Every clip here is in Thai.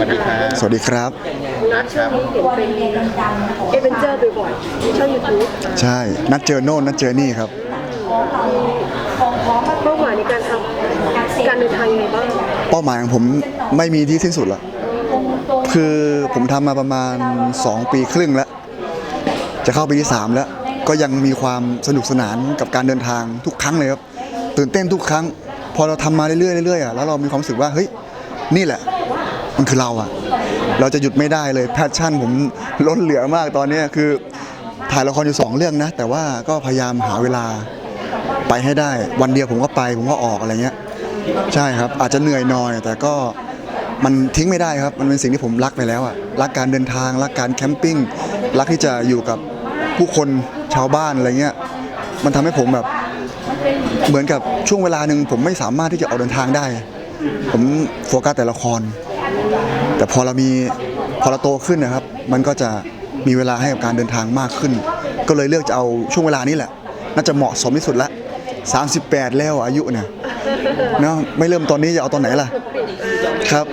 วัสดีครับสวัสดีครับ นัดช่วงนี้เห็นเป็นเอเวนเจอร์บ่อยๆช่องยูทูบใช่ นัดเจอโน่นนัดเจอนี่ครับ เป้าหมายในการทำการเดินทางยังไงบ้างเป้าหมายของผมไม่มีที่สิ้นสุดละคือผมทำมาประมาณ 2 ปีครึ่งแล้ว จะเข้าปีที่ 3 แล้ว ก็ยังมีความสนุกสนานกับการเดินทางทุกครั้งเลยครับ ตื่นเต้นทุกครั้ง พอเราทำมาเรื่อยๆเรื่อยๆอะแล้วเรามีความรู้สึกว่าเฮ้ยนี่แหละ มันคือเราอะเราจะหยุดไม่ได้เลยแพชชั่นผมล้นเหลือมากตอนนี้คือถ่ายละครอยู่สองเรื่องนะ แต่ว่าก็พยายามหาเวลาไปให้ได้ วันเดียวผมก็ไปผมก็ออกอะไรเงี้ย ใช่ครับ อาจจะเหนื่อยหน่อย แต่ก็มันทิ้งไม่ได้ครับ มันเป็นสิ่งที่ผมรักไปแล้วอะรักการเดินทาง รักการแคมปิ้ง รักที่จะอยู่กับผู้คนชาวบ้านอะไรเงี้ย มันทำให้ผมแบบเหมือนกับช่วงเวลาหนึ่งผมไม่สามารถที่จะออกเดินทางได้ ผมโฟกัสแต่ละคร แต่พอเรามีพอเราโตขึ้นนะครับ มันก็จะมีเวลาให้กับการเดินทางมากขึ้น ก็เลยเลือกจะเอาช่วงเวลานี้แหละ น่าจะเหมาะสมที่สุดละ38 แล้วอายุเนี่ยเนาะไม่เริ่มตอนนี้จะเอาตอนไหนล่ะครับ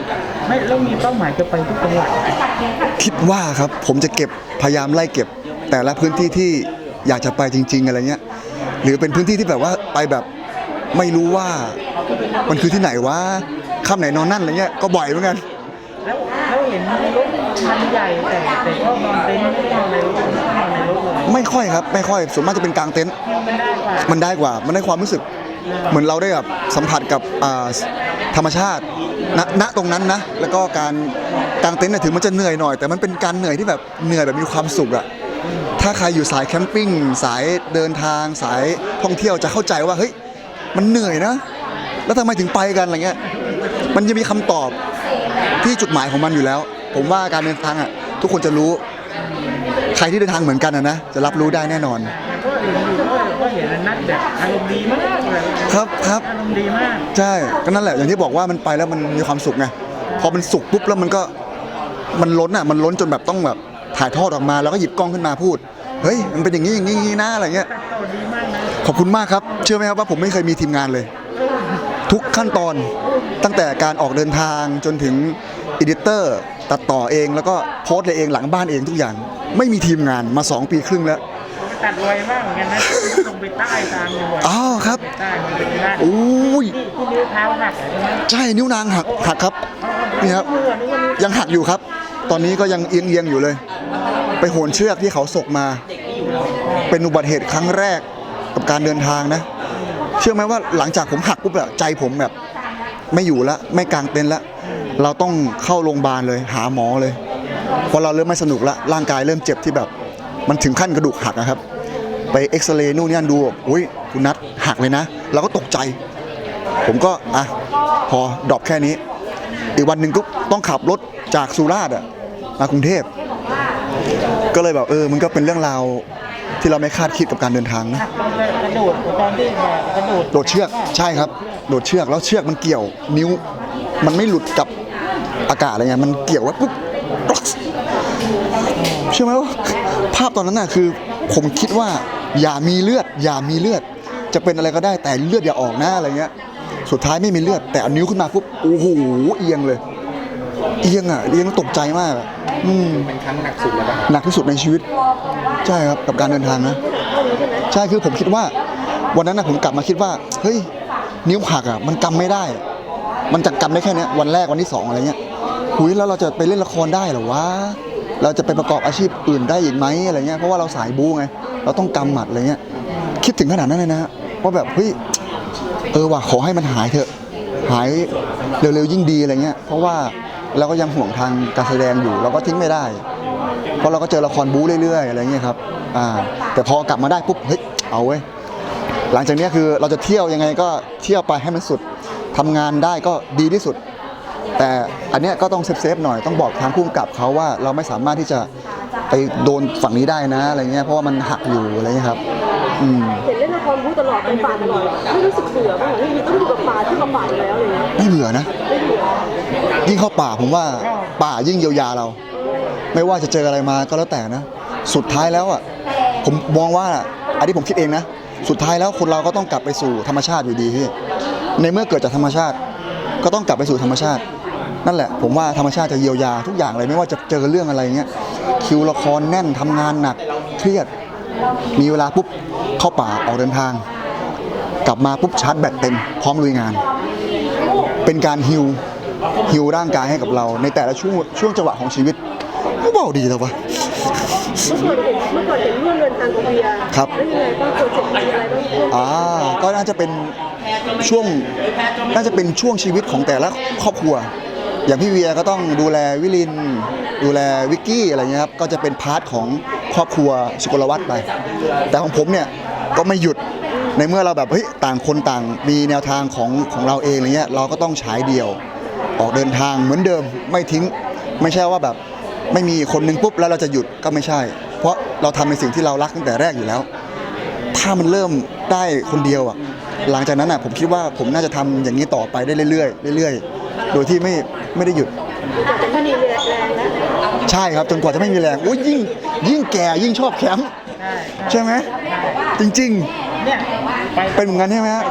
ไม่แล้วมีเป้าหมายจะไปทุกจังหวัดไหมคิดว่าครับผมจะเก็บพยายามไล่เก็บ แต่ละพื้นที่ที่อยากจะไปจริง ๆ อะไรเงี้ย หรือเป็นพื้นที่ที่แบบว่าไปแบบไม่รู้ว่า มันคือที่ไหนวะค่ำไหนนอนนั่นอะไรเงี้ยก็บ่อยเหมือนกัน ห็นรถคันใหญ่แต่แต่ชอบนอนเต็นท์ไม่ได้นอนในรถไม่ได้นอนในรถเลยไม่ค่อยครับ ไม่ค่อยส่วนมากจะเป็นกลางเต็นท์มันได้กว่ามันได้กว่า มันได้ความรู้สึก เหมือนเราได้แบบสัมผัสกับอ่าธรรมชาติณณตรงนั้นนะ แล้วก็การกางเต็นท์เนี่ยถึงมันจะเหนื่อยหน่อย แต่มันเป็นการเหนื่อยที่แบบเหนื่อยแบบมีความสุขอะถ้าใครอยู่สายแคมปิ้งสายเดินทางสายท่องเที่ยวจะเข้าใจว่าเฮ้ยมันเหนื่อยนะ แล้วทำไมถึงไปกันอะไรเงี้ยมันจะมีคำตอบ ที่จุดหมายของมันอยู่แล้ว ผมว่าการเดินทางอะทุกคนจะรู้ ใครที่เดินทางเหมือนกันอะนะจะรับรู้ได้แน่นอน ก็เห็นอยู่ก็ก็เห็นนัดแบบอารมณ์ดีมากเลยครับครับ อารมณ์ดีมากใช่ก็นั่นแหละอย่างที่บอกว่ามันไปแล้วมันมีความสุขไงพอมันสุขปุ๊บแล้วมันก็มันล้นอะมันล้นจนแบบต้องแบบถ่ายทอดออกมาแล้วก็หยิบกล้องขึ้นมาพูดเฮ้ยมันเป็นอย่างนี้อย่างนี้อย่างนี้นะอะไรเงี้ย ตัดต่อดีมากนะ ขอบคุณมากครับ เชื่อไหมครับว่าผมไม่เคยมีทีมงานเลย ทุกขั้นตอนตั้งแต่การออกเดินทางจนถึงอีดิเตอร์ตัดต่อเองแล้วก็โพสต์เลยเองหลังบ้านเองทุกอย่าง ไม่มีทีมงานมา 2 ปีครึ่งแล้วตัดไวมากเหมือนกันนะลงไปใต้ตามจังหวัดอ้าวครับใต้มันเป็นด้านโอ้ยที่ที่นิ้วเท้าหักใช่ไหมใช่นิ้วนางหักหักครับนี่ครับมือนี่ก็นิ้วยังหักอยู่ครับ ตอนนี้ก็ยังเอียงเอียงๆอยู่เลย ไปโหนเชือกที่เขาศกมา เป็นอุบัติเหตุครั้งแรกกับการเดินทางนะ เชื่อไหมว่าหลังจากผมหักปุ๊บอะใจผมแบบ ไม่อยู่ล้วไม่กางเต็นท์ล้วเราต้องเข้าโรงพยาบาลเลยหาหมอเลยพราะเราเริ่มไม่สนุกละร่างกายเริ่มเจ็บที่แบบ มันถึงขั้นกระดูกหักนะครับ ไปเอ็กซเรย์นู่นนี่นั่นดูอุ้ยคุณนัทหักเลยนะ เราก็ตกใจ ผมก็อะพอดรอปแค่นี้ อีกวันหนึ่งก็ต้องขับรถจากสุราษฎร์อะมากรุงเทพก็เลยแบบเออมันก็เป็นเรื่องราว ที่เราไม่คาดคิดกับการเดินทางนะหักตอนเลยกระโดดตอนที่แบบกระโดดโดดเชือกใช่ครับ โดดเชือกแล้วเชือกมันเกี่ยวนิ้ว มันไม่หลุดกับอากาศอะไรเงี้ยมันเกี่ยวไว้ปุ๊บกรอกเชื่อไหมว่าภาพตอนนั้นน่ะคือ ผมคิดว่า อย่ามีเลือด อย่ามีเลือด จะเป็นอะไรก็ได้แต่เลือดอย่าออกนะอะไรเงี้ย สุดท้ายไม่มีเลือด แต่เอานิ้วขึ้นมาปุ๊บโอ้โหเอียงเลย เอียงอะเอียงตกใจมาก อะอืม เป็นครั้งหนักสุดแล้วป่ะหนักที่สุดในชีวิต ใช่ครับกับการเดินทางนะ ใช่คือผมคิดว่า วันนั้นนะผมกลับมาคิดว่า เฮ้ย นิ้วหักอะ มันกำไม่ได้ มันจะกำได้แค่เนี้ยวันแรกวันที่สองอะไรเงี้ยหุยแล้วเราจะไปเล่นละครได้เหรอวะเราจะไปประกอบอาชีพอื่นได้อีกไหมอะไรเงี้ยเพราะว่าเราสายบูไงเราต้องกำหมัดอะไรเงี้ยคิดถึงขนาดนั้นเลยนะว่าแบบเฮ้ยเออว่ะขอให้มันหายเถอะ หายเร็วๆยิ่งดีอะไรเงี้ยเพราะว่า เราก็ยังห่วงทางการแสดงอยู่ เราก็ทิ้งไม่ได้ เพราะเราก็เจอละครบู๊เรื่อยๆอะไรเงี้ยครับอ่าแต่พอกลับมาได้ปุ๊บเฮ้ยเอาเว้ยหลังจากนี้คือเราจะเที่ยวยังไงก็เที่ยวไปให้มันสุดทำงานได้ก็ดีที่สุด แต่อันเนี้ยก็ต้องเซฟๆหน่อยต้องบอกทางผู้กำกับเขาว่าเราไม่สามารถที่จะ ไปโดนฝั่งนี้ได้นะอะไรเงี้ยเพราะว่ามันหักอยู่อะไรเงี้ยครับ อืมเห็นเล่นละครบู๊ตลอดเป็นป่าตลอดไม่รู้สึกเบื่อบ้างเหรอที่ต้องอยู่กับป่าที่กับป่าอยู่แล้วอะไรเงี้ยไม่เบื่อนะไม่เบื่อยิ่งเข้าป่าผมว่าป่ายิ่งเยียวยาเรา ไม่ว่าจะเจออะไรมาก็แล้วแต่นะ สุดท้ายแล้วอะผมมองว่าอันนี้ผมคิดเองนะ สุดท้ายแล้วคนเราก็ต้องกลับไปสู่ธรรมชาติอยู่ดีพี่ในเมื่อเกิดจากธรรมชาติ ก็ต้องกลับไปสู่ธรรมชาติ นั่นแหละ ผมว่าธรรมชาติจะเยียวยาทุกอย่างเลยไม่ว่าจะเจอเรื่องอะไรเงี้ย คิวละครแน่นทำงานหนักเครียด มีเวลาปุ๊บเข้าป่าออกเดินทาง กลับมาปุ๊บชาร์จแบตเต็มพร้อมลุยงาน เป็นการฮิวฮิวร่างกายให้กับเรา ในแต่ละช่วงช่วงจังหวะของชีวิตไม่เบาดีแล้ววะเมื่อก่อนเห็นเมื่อก่อนเห็นเรื่องเดินทางของเบียร์ครับแล้วยังไงบ้างโปรเจกต์มีอะไรบ้างอ่าก็น่าจะเป็นช่วงน่าจะเป็นช่วงชีวิตของแต่ละครอบครัว อย่างพี่เวียก็ต้องดูแลวิลิน ดูแลวิกกี้อะไรเงี้ยครับก็จะเป็นพาร์ทของครอบครัวสุกลวัฒน์ไป แต่ของผมเนี่ยก็ไม่หยุดในเมื่อเราแบบเฮ้ยต่างคนต่างมีแนวทางของของเราเองอะไรเงี้ยเราก็ต้องฉายเดี่ยว ออกเดินทางเหมือนเดิมไม่ทิ้งไม่ใช่ว่าแบบไม่มีคนนึงปุ๊บแล้วเราจะหยุดก็ไม่ใช่ เพราะเราทำในสิ่งที่เรารักตั้งแต่แรกอยู่แล้ว ถ้ามันเริ่มได้คนเดียวอะหลังจากนั้นอะผมคิดว่าผมน่าจะทำอย่างนี้ต่อไปได้เรื่อยๆเรื่อยๆ โดยที่ไม่ไม่ได้หยุดแต่จะไม่มีแรงแล้วใช่ครับจนกว่าจะไม่มีแรงโอ้ยยิ่งยิ่งแก่ยิ่งชอบแคมป์ใช่ใช่ไหมจริงเนี่ยไปๆเป็นเหมือนกันใช่ไหมฮะ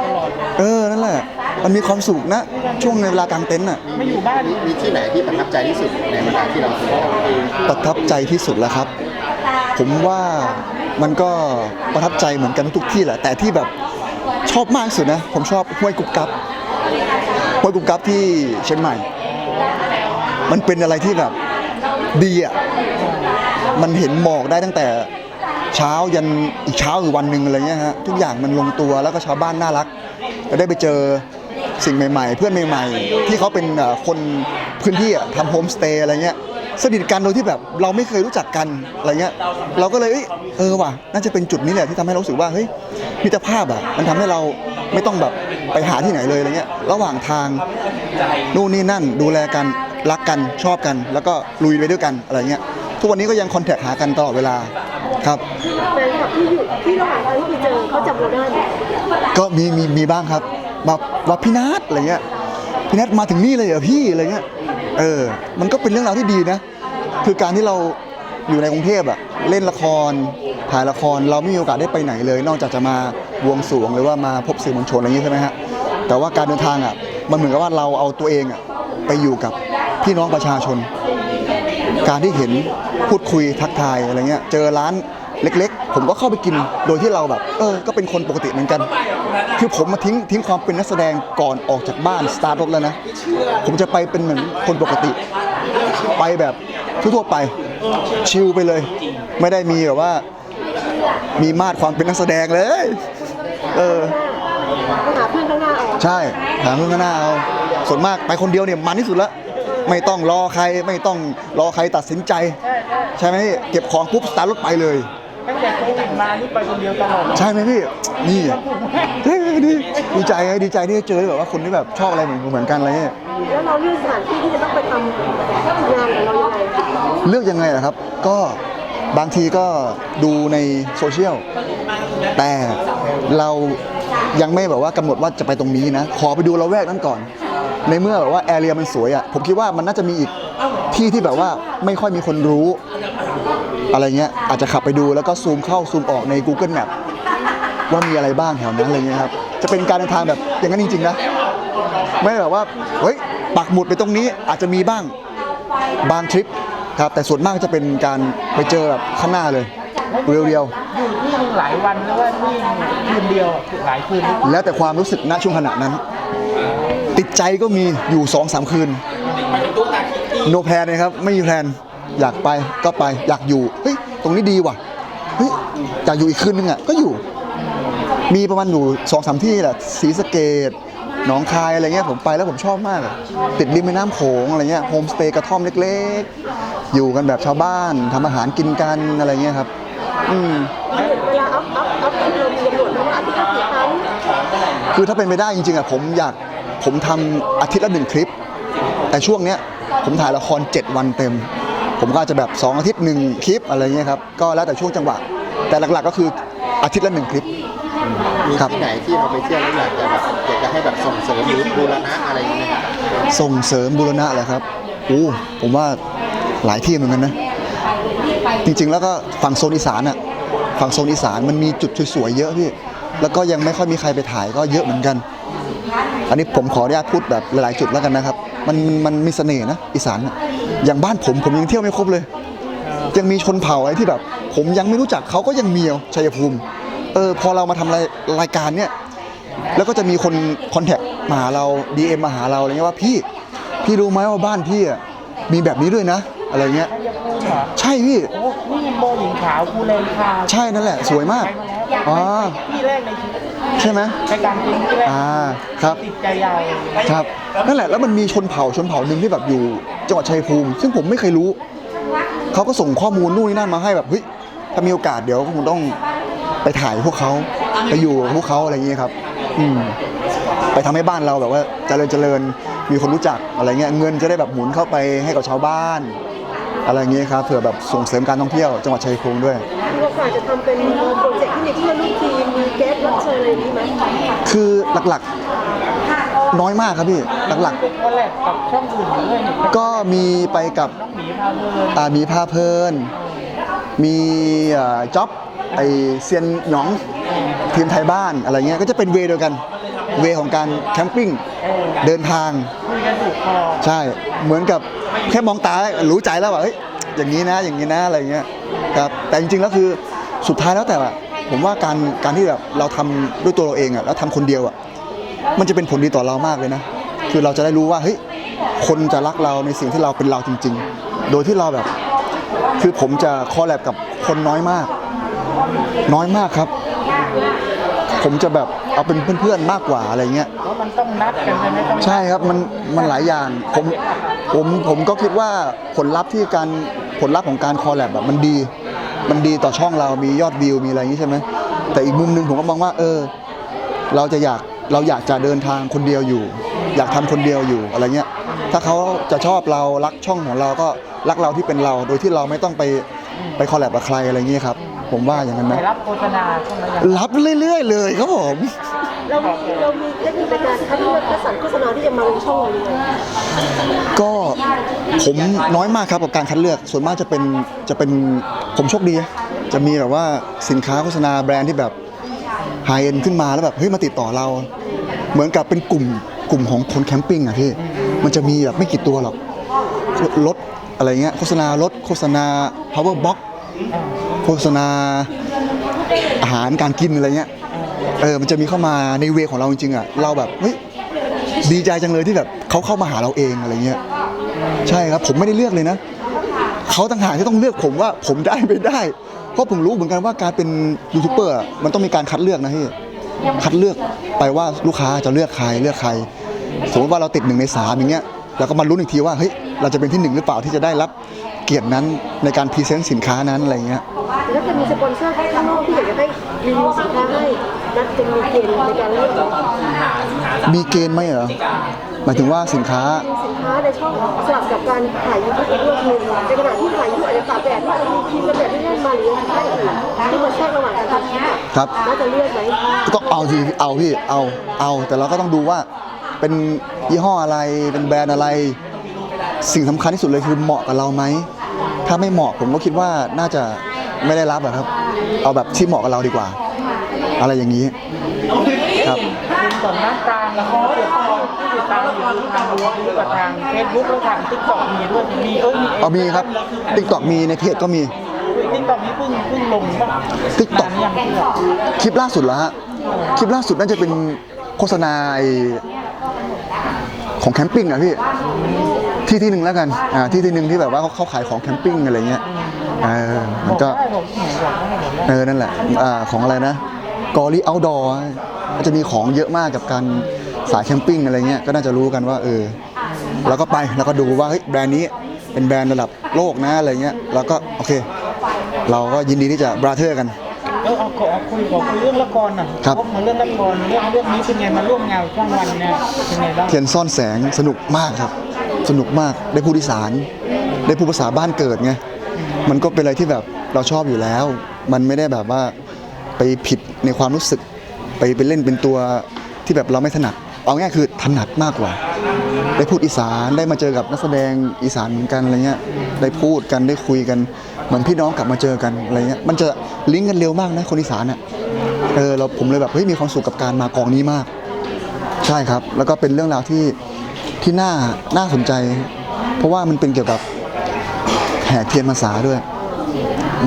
เออนั่นแหละมันมีความสุขนะ ช่วงในเวลากลางเต็นท์อะไม่อยู่บ้านมีที่ไหนที่ประทับใจที่สุดในบรรดาที่เราเคยทำประทับใจที่สุดแล้วครับ ผมว่ามันก็ประทับใจเหมือนกันทุกที่แหละ แต่ที่แบบชอบมากที่สุดนะ ผมชอบห้วยกุบกับ ห้วยกุบกับที่เชียงใหม่ มันเป็นอะไรที่แบบดีอะมันเห็นหมอกได้ตั้งแต่เช้ายันอีกเช้าอีกวันหนึ่งอะไรเงี้ยฮะทุกอย่างมันลงตัวแล้วก็ชาวบ้านน่ารักแล้วได้ไปเจอสิ่งใหม่ ๆ เพื่อนใหม่ ๆ ที่เขาเป็นคนพื้นที่อะทำโฮมสเตย์อะไรเงี้ยสนิทกันโดยที่แบบเราไม่เคยรู้จักกันอะไรเงี้ย เราก็เลยเอ้ยเออว่ะน่าจะเป็นจุดนี้แหละที่ทำให้เรารู้สึกว่าเฮ้ยมิตรภาพอะมันทำให้เราไม่ต้องแบบ ไปหาที่ไหนเลยอะไรเงี้ยระหว่างทางนู่นนี่นั่นดูแลกันรักกันชอบกัน แล้วก็ลุยไปด้วยกันอะไรเงี้ยทุกวันนี้ก็ยังคอนแทคหากันตลอดเวลาครับแฟนคลับที่อยู่ที่ระหว่างทางที่ไปเจอเขาจำเราได้ไหมก็มีมีมีบ้างครับแบบว่าพี่นัทอะไรเงี้ยพี่นัทมาถึงนี่เลยเหรอพี่อะไรเงี้ยเออ มันก็เป็นเรื่องราวที่ดีนะ คือการที่เราอยู่ในกรุงเทพอะเล่นละครถ่ายละครเราไม่มีโอกาสได้ไปไหนเลย นอกจากจะมาบวงสรวงหรือว่ามาพบสื่อมวลชนอะไรอย่างนี้ใช่ไหมฮะ แต่ว่าการเดินทางอะมันเหมือนกับว่าเราเอาตัวเองอะไปอยู่กับพี่น้องประชาชน การที่เห็นพูดคุยทักทายอะไรเงี้ยเจอร้านเล็ก ๆ ผมก็เข้าไปกินโดยที่เราแบบ เออ ก็เป็นคนปกติเหมือนกัน คือผมมาทิ้งทิ้งความเป็นนักแสดงก่อนออกจากบ้านสตาร์ทรถแล้วนะ ผมจะไปเป็นเหมือนคนปกติ ไปแบบทั่วๆไป ชิลไปเลย ไม่ได้มีแบบว่า มีมาดความเป็นนักแสดงเลย เออหาเพื่อนข้างหน้า ใช่หาเพื่อนข้างหน้าเอาส่วนมากไปคนเดียวเนี่ยมันที่สุดละไม่ต้องรอใครไม่ต้องรอใครตัดสินใจ ใช่ไหมพี่เก็บของปุ๊บสตาร์ทรถไปเลยตั้งแต่โควิดมานี่ไปคนเดียวตลอดเลยใช่ไหมพี่ นี่เฮ้ยดีดีใจไงดีใจที่ได้เจอแบบว่าคนที่แบบชอบอะไรเหมือนเหมือนกันอะไรเงี้ยแล้วเราเลือกสถานที่ที่จะต้องไปทำงานของเรายังไงเลือกยังไงอะครับ ก็บางทีก็ดูในโซเชียลแต่เรา ยังไม่แบบว่ากำหนดว่าจะไปตรงนี้นะ ขอไปดูละแวกนั้นก่อน ในเมื่อแบบว่าแอเรียมันสวยอะผมคิดว่ามันน่าจะมีอีกที่ที่แบบว่าไม่ค่อยมีคนรู้ อะไรเงี้ยอาจจะขับไปดูแล้วก็ซูมเข้าซูมออกใน Google Map ว่ามีอะไรบ้างแถวนั้นอะไรเงี้ยครับจะเป็นการเดินทางแบบอย่างนั้นจริงๆนะไม่แบบว่าเฮ้ยปักหมุดไปตรงนี้อาจจะมีบ้างบางทริปครับแต่ส่วนมากจะเป็นการไปเจอแบบข้างหน้าเลยเรียวอยู่ที่หนึ่ งหลายวันแล้วว่านี่คืนเดียวหลายคืนๆแล้วแต่ความรู้สึกณช่วงขณะนั้น ติดใจก็มีอยู่2อสามคืน โนแพลนนะครับ ไม่มีแพลน อยากไปก็ไปอยากอยู่เฮ้ยตรงนี้ดีว่ะเฮ้ยอยากอยู่อีกคืนนึงอะก็อยู่ มีประมาณอยู่สองสามที่แหละศรีสะเกดหนองคายอะไรเงี้ยผมไปแล้วผมชอบมากอะติดริมแม่น้ำโขงอะไรเงี้ยโฮมสเตย์กระท่อมเล็ก ๆ อยู่กันแบบชาวบ้านทำอาหารกินกันอะไรเงี้ยครับ อืม เวลาอัพอัพอัพคลิปเรามีกำหนดไหมว่าอาทิตย์ละกี่ครั้งคือถ้าเป็นไปได้จริงๆอะผมอยากผมทำอาทิตย์ละหนึ่งคลิป แต่ช่วงเนี้ยผมถ่ายละคร 7 วันเต็ม ผมก็อาจจะแบบ 2 อาทิตย์หนึ่งคลิปอะไรเงี้ยครับก็แล้วแต่ช่วงจังหวะ แต่หลักๆก็คืออาทิตย์ละหนึ่งคลิป มีครับ ที่ไหนที่เราไปเที่ยวแล้วอยากจะแบบอยากจะให้แบบส่งเสริมหรือบูรณะอะไรอย่างเงี้ยครับส่งเสริมบูรณะเหรอครับโอ้ผมว่าหลายที่เหมือนกันนะ จริงๆแล้วก็ฝั่งโซนอีสานอะ ฝั่งโซนอีสานมันมีจุดสวยๆเยอะพี่ แล้วก็ยังไม่ค่อยมีใครไปถ่ายก็เยอะเหมือนกัน อันนี้ผมขออนุญาตพูดแบบหลายๆจุดแล้วกันนะครับ มันมันมีเสน่ห์นะอีสานอะอย่างบ้านผมผมยังเที่ยวไม่ครบเลย ยังมีชนเผ่าอะไรที่แบบ ผมยังไม่รู้จักเขาก็ยังมีอะชัยภูมิเออพอเรามาทำรายรายการเนี่ยแล้วก็จะมีคนคอนแทคมาหาเรา DM มาหาเราอะไรเงี้ยว่าพี่พี่รู้ไหมว่าบ้านพี่อะมีแบบนี้ด้วยนะ อะไรเงี้ย ใช่พี่ นี่โบหญิงขาวภูเลนคาใช่นั่นแหละ สวยมากไปมาแล้วอ๋อ ที่แรกในชีวิตใช่ไหมในการกินที่แรกอ่าครับ ติดใจยาวครับ นั่นแหละ แล้วมันมีชนเผ่าชนเผ่าหนึ่งที่แบบอยู่จังหวัดชัยภูมิ ซึ่งผมไม่เคยรู้ เขาก็ส่งข้อมูลนู่นนี่นั่นมาให้แบบเฮ้ย ถ้ามีโอกาสเดี๋ยวคงต้องไปถ่ายพวกเขาไปอยู่กับพวกเขาอะไรอย่างเงี้ยครับ อืมไปทำให้บ้านเราแบบว่าเจริญเจริญมีคนรู้จักอะไรเงี้ยเงินจะได้แบบหมุนเข้าไปให้กับชาวบ้าน อะไรอย่างเงี้ยครับเผื่อแบบส่งเสริมการท่องเที่ยวจังหวัดชัยภูมิด้วย มีโอกาสจะทำเป็นโปรเจกต์ที่มีเพื่อนร่วมทีมมีแก๊สรับเชิญอะไรอย่างนี้ไหมคือหลักๆ น้อยมากครับพี่หลักเป็นคอลแลบกับช่องอื่นด้วยนี่ๆก็มีไปกับน้องหมีพาเพลินอ่ามีพาเพลิน มีอ่าจ็อบไอเซียนหยองทีมไทยบ้านอะไรเงี้ยก็จะเป็นเวย์เดียวกัน เวย์ของการแคมปิ้งเออเดินทางคุยกันถูกคอใช่เหมือนกับแค่มองตารู้ใจแล้วว่าเฮ้ยอย่างนี้นะอย่างนี้นะอะไรเงี้ยครับแต่จริงๆแล้วคือสุดท้ายแล้วแต่ว่าผมว่าการการที่แบบเราทำด้วยตัวเราเองอะแล้วทำคนเดียวอะมันจะเป็นผลดีต่อเรามากเลยนะ คือเราจะได้รู้ว่าเฮ้ยคนจะรักเราในสิ่งที่เราเป็นเราจริง ๆ โดยที่เราแบบ คือผมจะคอลแลบกับคนน้อยมาก น้อยมากครับ ผมจะแบบ เอาเป็นเพื่อนๆมากกว่าอะไรเงี้ย เพราะมันต้องนัดกันใช่ไหมต้องนัดใช่ครับมันมันหลายอย่างผมผมผมก็คิดว่าผลลัพธ์ที่การผลลัพธ์ของการคอลแลบแบบมันดี มันดีต่อช่องเรามียอดวิวมีอะไรอย่างนี้ใช่ไหมแต่อีกมุมหนึงผมก็มองว่า เออ เราจะอยากเราอยากจะเดินทางคนเดียวอยู่ อยากทำคนเดียวอยู่อะไรเงี้ยถ้าเขาจะชอบเรารักช่องของเราก็รักเราที่เป็นเรา โดยที่เราไม่ต้องไปไปคอลแลบกับใครอะไรเงี้ยครับ ผมว่าอย่างนั้นไปนะ รับโฆษณาช่วงนั้นยังรับเรื่อยๆ เลยครับผม เรามีเรามีเทคนิคในการคัดเลือกคัดสรรโฆษณาที่จะมาลงช่องเรายังไงก็ผมน้อยมากครับกับการคัดเลือก ส่วนมากจะเป็นจะเป็นผมโชคดี จะมีแบบว่าสินค้าโฆษณาแบรนด์ที่แบบไฮเอ็นขึ้นมาแล้วแบบเฮ้ยมาติดต่อเรา เหมือนกับเป็นกลุ่มกลุ่มของคนแคมปิ้งอะพี่มันจะมีแบบไม่กี่ตัวหรอกรถอะไรเงี้ยโฆษณารถโฆษณา power box โฆษณาอาหารการกินอะไรเงี้ยเออมันจะมีเข้ามาในเวของเราจริงๆอะเราแบบเฮ้ยดีใจจังเลยที่แบบเขาเข้ามาหาเราเองอะไรเงี้ยใช่ครับผมไม่ได้เลือกเลยนะเขาต่างหากที่ต้องเลือกผมว่าผมได้ไม่ได้ เพราะผมรู้เหมือนกันว่าการเป็นยูทูบเบอร์อะมันต้องมีการคัดเลือกนะพี่คัดเลือกไปว่าลูกค้าจะเลือกใครเลือกใคร สมมติว่าเราติดหนึ่งในสามอย่างเงี้ยเราก็มาลุ้นอีกทีว่าเฮ้ย เราจะเป็นที่หนึ่งหรือเปล่าที่จะได้รับเกียรตินั้นในการพรีเซนต์สินค้านั้นอะไรเงี้ยแต่ถ้าเกิดมีสปอนเซอร์ข้างนอกที่อยากจะให้รีวิวสินค้าให้นัดจะมีเกณฑ์ในการเลือกมีเกณฑ์ไหมเหรอหมายถึงว่าสินค้าสินค้าในช่องสลับกับการถ่ายยูทูบอีกเรื่องหนึ่งในขณะที่ถ่ายยูทูบอาจจะตากแดดที่อาจจะมีครีมกันแดดที่เล่นมาหรือสินค้าอื่นที่มาแทรกระหว่างการทำคลิปอะครับน่าจะเลือกไหมก็เอาสิเอาพี่เอาเอาแต่เราก็ต้องดูว่าเป็นยี่ห้ออะไรเป็นแบรนด์อะไร สิ่งสำคัญที่สุดเลยคือเหมาะกับเราไหม ถ้าไม่เหมาะผมก็คิดว่าน่าจะไม่ได้รับอะครับ เอาแบบที่เหมาะกับเราดีกว่า อะไรอย่างนี้ครับคุณสองน้ำตาลแล้วก็ติดตามที่ติดตามอยู่ทางยูทูบกับทางเฟซบุ๊กและทางทิกตอกมีด้วยมีเอ้ยมีเอามีครับติ๊กต็อกมีในเพจก็มีทิกตอกนี้เพิ่งเพิ่งลงป่ะ TikTok นานยังเพื่อคลิปล่าสุดแล้วฮะคลิปล่าสุดน่าจะเป็นโฆษณาไอ้ของแคมปิ้งอะพี่ ที่ที่หนึ่งแล้วกันอ่าที่ที่หนึ่งที่แบบว่าเขาเขาขายของแคมปิ้งอะไรเงี้ยเออบมัอนกก็ได้ผมหนูบอกได้ผมได้เออนั่นแหละอ่าของอะไรนะกอรี่เอาดอร์มันจะมีของเยอะมากกับการสายแคมปิ้งอะไรเงี้ยก็น่าจะรู้กันว่าเออเราก็ไปแล้วก็ดูว่าเฮ้ยแบรนด์นี้เป็นแบรนด์ระดับโลกนะอะไรเงี้ยเราก็โอเค เราก็ยินดีที่จะบราเธอร์กันเออเอาขอเอาคุยขอคุยเรื่องละครหน่อยครับพวกมาเรื่องละครเรื่องเรื่องนี้เป็นไงมาร่วมงานช่องวันเนี่ยเป็นไงบ้างเทียนซ่อนแสงสนุกมากครับ สนุกมากได้พูดอีสานได้พูดภาษาบ้านเกิดไงมันก็เป็นอะไรที่แบบเราชอบอยู่แล้ว มันไม่ได้แบบว่าไปผิดในความรู้สึก ไปไปเล่นเป็นตัวที่แบบเราไม่ถนัด เอาง่ายคือถนัดมากกว่า ได้พูดอีสานได้มาเจอกับนักแสดงอีสานเหมือนกันอะไรเงี้ยได้พูดกันได้คุยกันเหมือนพี่น้องกลับมาเจอกันอะไรเงี้ยมันจะลิงก์กันเร็วมากนะคนอีสานอะเออเราผมเลยแบบเฮ้ยมีความสุขกับการมากองนี้มาก ใช่ครับ แล้วก็เป็นเรื่องราวที่ ที่น่าน่าสนใจ เพราะว่ามันเป็นเกี่ยวกับแห่เทียนพรรษาด้วย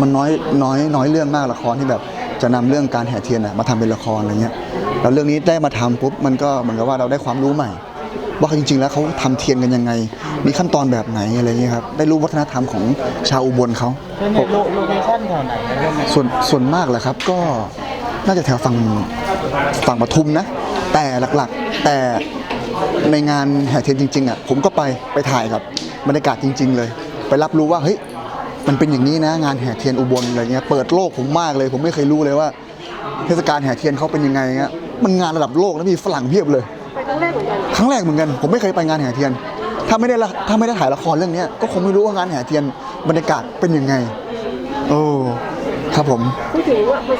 มันน้อยน้อยน้อยเรื่องมากละครที่แบบจะนำเรื่องการแห่เทียนน่ะมาทำเป็นละครอะไรเงี้ยแล้วเรื่องนี้ได้มาทำปุ๊บมันก็เหมือนกับว่าเราได้ความรู้ใหม่ ว่าจริง ๆ แล้วเขาทำเทียนกันยังไง มีขั้นตอนแบบไหนอะไรเงี้ยครับได้รู้วัฒนธรรมของชาวอุบลเขาเป็นในโลโลเคชั่นแถวไหนนะเรื่องนี้ส่วนส่วนมากแหละครับก็น่าจะแถวฝั่งฝั่งปทุมนะ แต่หลักๆ แต่ ในงานแห่เทียนจริงๆอะผมก็ไปไปถ่ายกับบรรยากาศจริง ๆ เลย ไปรับรู้ว่าเฮ้ยมันเป็นอย่างนี้นะ งานแห่เทียนอุบลอะไรเงี้ยเปิดโลกผมมากเลย ผมไม่เคยรู้เลยว่า เทศกาลแห่เทียนเขาเป็นยังไงเงี้ยมันงานระดับโลกแล้วมีฝรั่งเพียบเลยไปครั้งแรกเหมือนกันครั้งแรกเหมือนกันผมไม่เคยไปงานแห่เทียน ถ้าไม่ได้ละถ้าไม่ได้ถ่ายละครเรื่องเนี้ยก็คงไม่รู้ว่างานแห่เทียนบรรยากาศเป็นยังไงโอ้ครับผมพูดถึงว่าพอ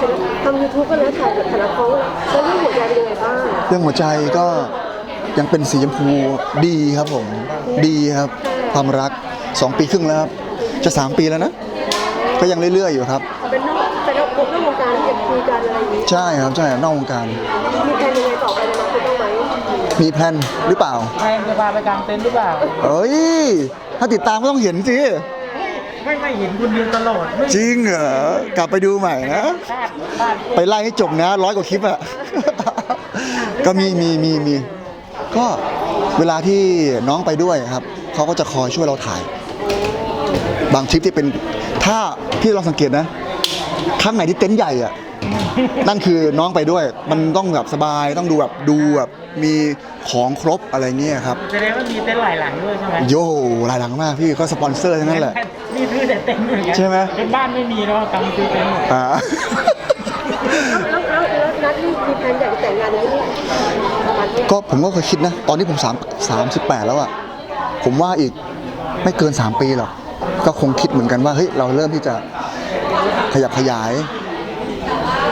ทำยูทูบก็แล้วถ่ายแบบถ่ายละครแล้วแล้วเรื่องหัวใจเป็นยังไงบ้างเรื่องหัวใจก็ ยังเป็นสีชมพูดีครับผม ดีครับ ความรัก 2 ปีครึ่งแล้วครับ จะ 3 ปีแล้วนะ ก็ยังเรื่อยๆอยู่ครับ เป็นนอกแต่เราคบนอกวงการที่จะคุยกันอะไรอย่างนี้ ใช่ครับ ใช่นอกวงการ มีแผนยังไงต่อไปในอนาคตบ้างไหมมีแพลนหรือเปล่า ใครจะพาไปกางเต็นท์หรือเปล่า เอ้ย ถ้าติดตามก็ต้องเห็นสิ ไม่ไม่เห็นคุณยืนตลอดไม่จริงเหรอ กลับไปดูใหม่นะ พลาดพลาด ไปไล่ให้จบนะร้อยกว่าคลิปอะ ก็มีมีมีมี ก็เวลาที่น้องไปด้วยครับเขาก็จะคอยช่วยเราถ่าย บางทริปที่เป็นถ้าพี่ลองสังเกตนะครั้งไหนที่เต็นท์ใหญ่อะนั่นคือน้องไปด้วย มันต้องแบบสบายต้องดูแบบดูแบบมีของครบอะไรเงี้ยครับแสดงว่ามีเต็นท์หลายหลังด้วยใช่ไหมโย่หลายหลังมากพี่ก็สปอนเซอร์ทั้งนั้นแหละนี่ซื้อแต่เต็นท์เหมือนกันใช่ไหมเป็นบ้านไม่มีเนาะกำซื้อเต็นท์หมด นัดนี่มีแผนอยากจะแต่งงานนี้ประมาณเท่าไหร่ก็ผมก็เคยคิดนะ ตอนนี้ผม3 38แปดแล้วอะผมว่าอีกไม่เกิน 3 ปีหรอก ก็คงคิดเหมือนกันว่าเฮ้ยเราเริ่มที่จะขยับขยาย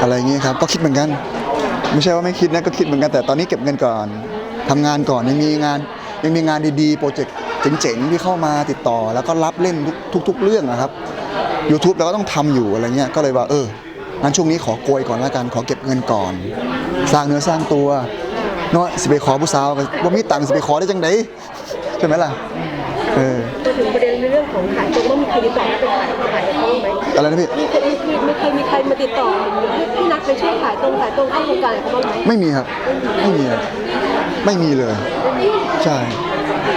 อะไรอย่างงี้ยครับ ก็คิดเหมือนกัน ไม่ใช่ว่าไม่คิดนะก็คิดเหมือนกันแต่ตอนนี้เก็บเงินก่อนทำงานก่อนยังมีงานยังมีงานดีๆ โปรเจกต์เจ๋งๆที่เข้ามาติดต่อ แล้วก็รับเล่นทุกทุกๆเรื่องนะครับ YouTube เราก็ต้องทำอยู่อะไรเงี้ยก็เลยว่าเออ งั้นช่วงนี้ขอโกยก่อนละกันขอเก็บเงินก่อน สร้างเนื้อสร้างตัวเนาะสิไปขอผู้สาวก็บ่มีตังค์สิไปขอได้จังไดใช่ไหมล่ะเออพูดถึงประเด็นในเรื่องของขายตรงว่ามีใครติดต่อให้ไปขายขายกับเขาบ้างไหมอะไรนะพี่มีเคยมีมีมีเคยมีใครมาติดต่อให้พี่นัดไปช่วยขายตรงขายตรงเข้าวงการกับเขาบ้างไหมไม่มีครับไม่มีครับไม่มีเลย ใช่ไม่ได้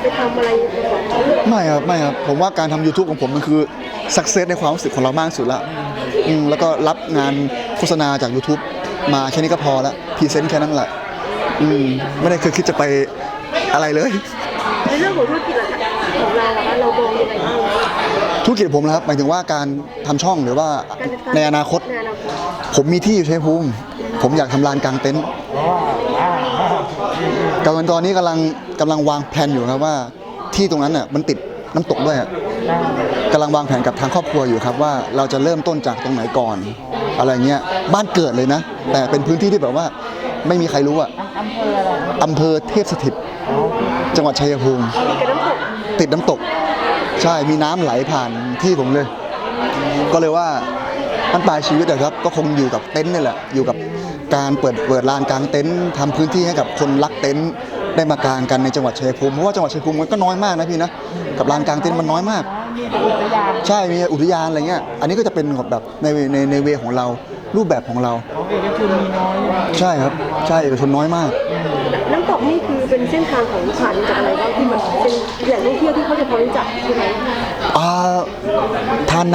ไม่ได้อยากจะไปทำอะไรของเขาเลยไม่ครับไม่ครับผมว่าการทำ YouTube ของผมมันคือสักเซสในความรู้สึกของเรามากที่สุดละอืมแล้วก็รับงานโฆษณาจาก YouTube มาแค่นี้ก็พอละพรีเซนต์แค่นั้นแหละอืมไม่ได้เคยคิดจะไปอะไรเลย ในเรื่องของธุรกิจล่ะคะของเราอะคะเรามองยังไงบ้าง ธุรกิจผมนะครับหมายถึงว่าการทำช่องหรือว่าในอนาคต ในอนาคตผมมีที่อยู่ชัยภูมิ ผมอยากทำลานกลางเต็นท์อ๋ออ่าอ่ากำลังตอนนี้กำลังกำลังวางแผนอยู่ครับว่า ที่ตรงนั้นน่ะมันติดน้ำตกด้วยอะกำลังวางแผนกับทางครอบครัวอยู่ครับว่าเราจะเริ่มต้นจากตรงไหนก่อน อะไรเงี้ยบ้านเกิดเลยนะ แต่เป็นพื้นที่ที่แบบว่าไม่มีใครรู้อะอำเภออะไรอำเภอเทพสถิต จังหวัดชัยภูมิมีกระน้ำตกติดน้ำตก ใช่มีน้ำไหลผ่านที่ผมเลย ก็เลยว่ามันปลายชีวิตอะครับ ก็คงอยู่กับเต็นท์นี่แหละ อยู่กับการเปิดเปิดลานกลางเต็นท์ทำพื้นที่ให้กับคนรักเต็นท์ได้มากางกันในจังหวัดชัยภูมิเพราะว่าจังหวัดชัยภูมิมันก็น้อยมากนะพี่นะกับลานกลางเต็นท์มันน้อยมาก ใช่มีอุทยานอะไรเงี้ยอันนี้ก็จะเป็นแบบในในในเวของเรารูปแบบของเราใช่ครับ ใช่เอกชนน้อยมากานตอกนี่คือเป็นเส้นทางของผ่านจากอะไรบ้างที่แบบเป็นแหล่งท่องเที่ยวที่เขาจะพอรู้จักใช่ไหม